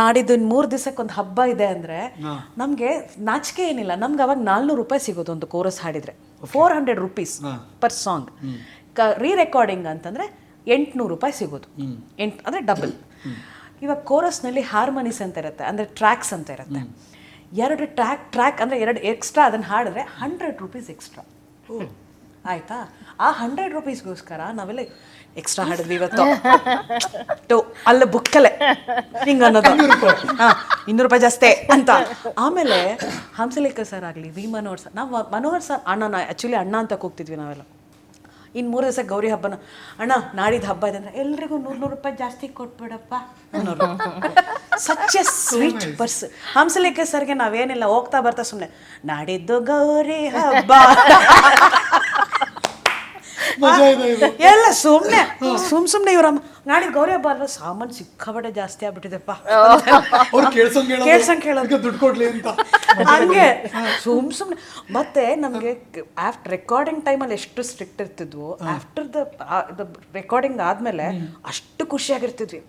ನಾಡಿದ್ದು ಮೂರು ದಿವಸಕ್ಕೆ ಒಂದು ಹಬ್ಬ ಇದೆ ಅಂದರೆ ನಮಗೆ ನಾಚಿಕೆ ಏನಿಲ್ಲ. ನಮ್ಗೆ ಅವಾಗ ನಾಲ್ನೂರು ರೂಪಾಯಿ ಸಿಗೋದು ಒಂದು chorus ಹಾಡಿದರೆ. Four hundred rupees per song ಕ ರೀ ರೆಕಾರ್ಡಿಂಗ್ ಅಂತಂದರೆ ಎಂಟುನೂರು ರೂಪಾಯಿ ಸಿಗೋದು. ಎಂಟು ಅಂದರೆ ಡಬಲ್ ಇವಾಗ ಕೋರಸ್ನಲ್ಲಿ ಹಾರ್ಮೋನಿಸ್ ಅಂತ ಇರುತ್ತೆ ಅಂದರೆ ಟ್ರ್ಯಾಕ್ಸ್ ಅಂತ ಇರುತ್ತೆ. ಎರಡು ಟ್ರ್ಯಾಕ್ ಟ್ರ್ಯಾಕ್ ಅಂದರೆ ಎರಡು ಎಕ್ಸ್ಟ್ರಾ ಅದನ್ನು ಹಾಡಿದ್ರೆ ಹಂಡ್ರೆಡ್ ರುಪೀಸ್ ಎಕ್ಸ್ಟ್ರಾ ಆಯ್ತಾ? ಆ ಹಂಡ್ರೆಡ್ ರುಪೀಸ್ಗೋಸ್ಕರ ನಾವೆಲ್ಲ ಎಕ್ಸ್ಟ್ರಾ ಹಾಡಿದ್ವಿ ಇವತ್ತು. ಟು ಅಲ್ಲ ಬುಕ್ಕಲೆ. ಹಿಂಗ ಅನ್ನೋದು. ಹಾಂ ಇನ್ನೂರು ರೂಪಾಯಿ ಜಾಸ್ತಿ ಅಂತ. ಆಮೇಲೆ ಹಂಸಲೇಖ ಸರ್ ಆಗಲಿ ವಿ ಮನೋಹರ್ ಸರ್ ನಾವು ಮನೋಹರ್ ಸರ್ ಅಣ್ಣ ನಾ ಆ್ಯಕ್ಚುಲಿ ಅಣ್ಣ ಅಂತ ಕೂಗ್ತಿದ್ವಿ ನಾವೆಲ್ಲ. ಇನ್ನು ಮೂರು ದಿವಸ ಗೌರಿ ಹಬ್ಬನ ಅಣ್ಣ ನಾಡಿದ ಹಬ್ಬ ಇದೆ ಅಂದ್ರೆ ಎಲ್ರಿಗೂ ನೂರು ನೂರು ರೂಪಾಯಿ ಜಾಸ್ತಿ ಕೊಟ್ಬಿಡಪ್ಪ. ಅನ್ನೋರು. Such a sweet person Hamsalekha ಸರ್ಗೆ ನಾವೇನಿಲ್ಲ ಹೋಗ್ತಾ ಬರ್ತಾ ಸುಮ್ಮನೆ ನಾಡಿದ್ದು ಗೌರಿ ಹಬ್ಬ. ಎಲ್ಲ ಸುಮ್ಮನೆ ಸುಮ್ ಸುಮ್ಮನೆ ಇವ್ರ ನಾಡಿದ್ದು ಗೌರಿ ಹಬ್ಬ ಅಲ್ವಾ? ಸಾಮಾನು ಸಿಕ್ಕಾಬಟ್ಟೆ ಜಾಸ್ತಿ ಆಗ್ಬಿಟ್ಟಿದೆಪ್ಪ. ಅವ್ರು ಕೇಳ್ಸಂಗ್. ಅದಕ್ಕೆ ದುಡ್ಡು ಕೊಡ್ಲಿ ಅಂತ. ಹಂಗೆ. ಸುಮ್ ಸುಮ್ಮನೆ ಮತ್ತೆ ನಮಗೆ ಆಫ್ಟರ್ ರೆಕಾರ್ಡಿಂಗ್ ಟೈಮಲ್ಲಿ ಎಷ್ಟು ಸ್ಟ್ರಿಕ್ಟ್ ಇರ್ತಿದ್ವು ಆಫ್ಟರ್ ದ ರೆಕಾರ್ಡಿಂಗ್ ಆದಮೇಲೆ ಅಷ್ಟು ಖುಷಿಯಾಗಿರ್ತಿದ್ವಿ.